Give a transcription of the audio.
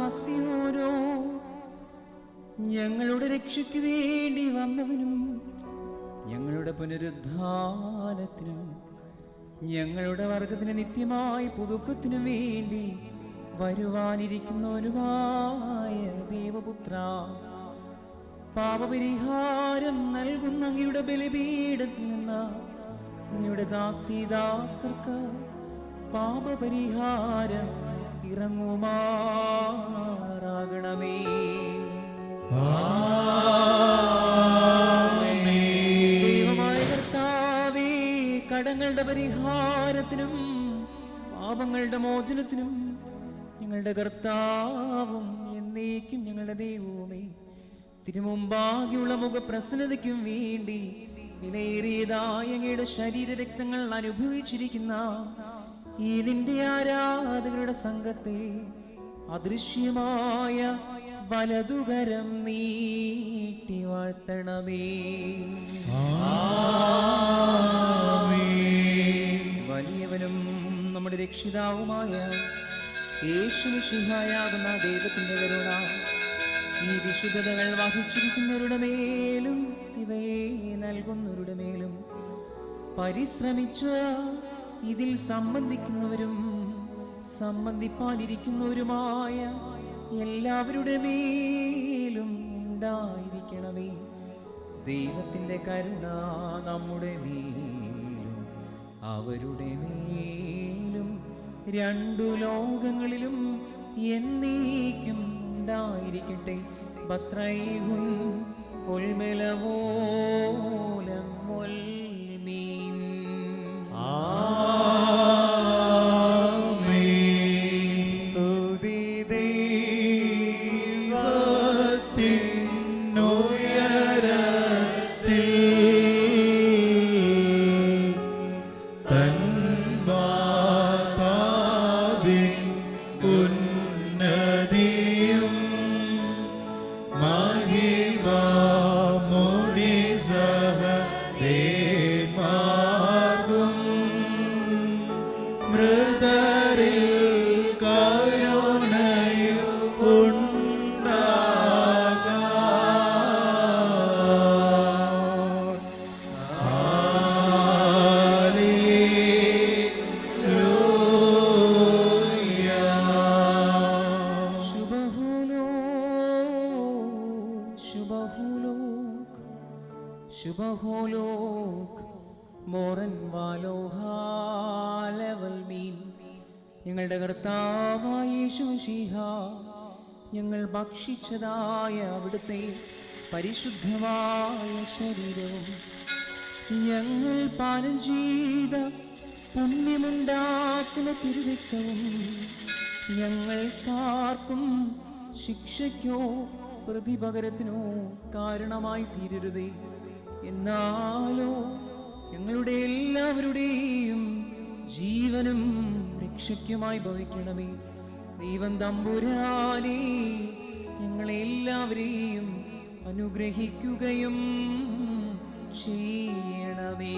ഹസിയോരോ ഞങ്ങളുടെ രക്ഷയ്ക്ക് വേണ്ടി വന്നവനും ഞങ്ങളുടെ പുനരുദ്ധാനത്തിനും ഞങ്ങളുടെ വർഗത്തിന് നിത്യമായി പുതുക്കത്തിനു വേണ്ടി വരുവാനിരിക്കുന്നവനുമായ ദേവപുത്ര പാപപരിഹാരം നൽകുന്ന അങ്ങയുടെ ബലിപീഠത്തിൽ നിന്ന് അങ്ങയുടെ ദാസീദാസർക്ക് പാപപരിഹാരം ഇറങ്ങുമാറാകണമേ. ദൈവമായ കർത്താവേ കടങ്ങളുടെ പരിഹാരത്തിനും പാപങ്ങളുടെ മോചനത്തിനും ഞങ്ങളുടെ കർത്താവും എന്നേക്കും ഞങ്ങളുടെ ദൈവവുമേ തിരുമുമ്പാകെയുള്ള മുഖപ്രസന്നതയ്ക്കും വേണ്ടി വിലയേറിയതായ അങ്ങയുടെ ശരീര രക്തങ്ങൾ അനുഭവിച്ചിരിക്കുന്ന ഈ നിന്റെ ആരാധകരുടെ സംഘത്തെ അദൃശ്യമായ വലതുകരം നീട്ടി വാഴ്ത്തണമേ. വലിയവനും നമ്മുടെ രക്ഷിതാവുമായ യേശുമിഷിഹായാകുന്ന ദൈവത്തിന്റെ കരുണ ഈ വിശുദ്ധതകൾ വഹിച്ചിരിക്കുന്നവരുടെ മേലും ഇവയെ നൽകുന്നവരുടെ മേലും പരിശ്രമിച്ച് ഇതിൽ സംബന്ധിക്കുന്നവരും സംബന്ധിപ്പാനിരിക്കുന്നവരുമായ എല്ലാവരുടെ മേലും ഉണ്ടായിരിക്കണമേ. ദൈവത്തിന്റെ കരുണ നമ്മുടെ മേലും അവരുടെ മേലും രണ്ടു ലോകങ്ങളിലും എന്നേക്കും ഉണ്ടായിരിക്കട്ടെ. ബത്രൈഹുൻ ഉൾമെലവോലം goodbye. ശുഭഹുലോക് മോറൻ വാലോഹാലവൽ മീൻ. ഞങ്ങളുടെ കർത്താവായ യേശുശിഹ ഞങ്ങൾ ഭക്ഷിച്ചതായ അവിടുത്തെ പരിശുദ്ധമായ ശരീരവും ഞങ്ങൾ പാനം ചെയ്ത പുണ്യമുണ്ടാക്കുന്ന തിരുവിത്തവും ഞങ്ങൾ കാർക്കും ശിക്ഷയ്ക്കോ പ്രതിപകരത്തിനോ കാരണമായി തീരരുതേ. എന്നാലോ ഞങ്ങളുടെ എല്ലാവരുടെയും ജീവനും രക്ഷയ്ക്കുമായി ഭവിക്കണമേ. ദൈവം തമ്പുരാനെ ഞങ്ങളെല്ലാവരെയും അനുഗ്രഹിക്കുകയും ചെയ്യണമേ.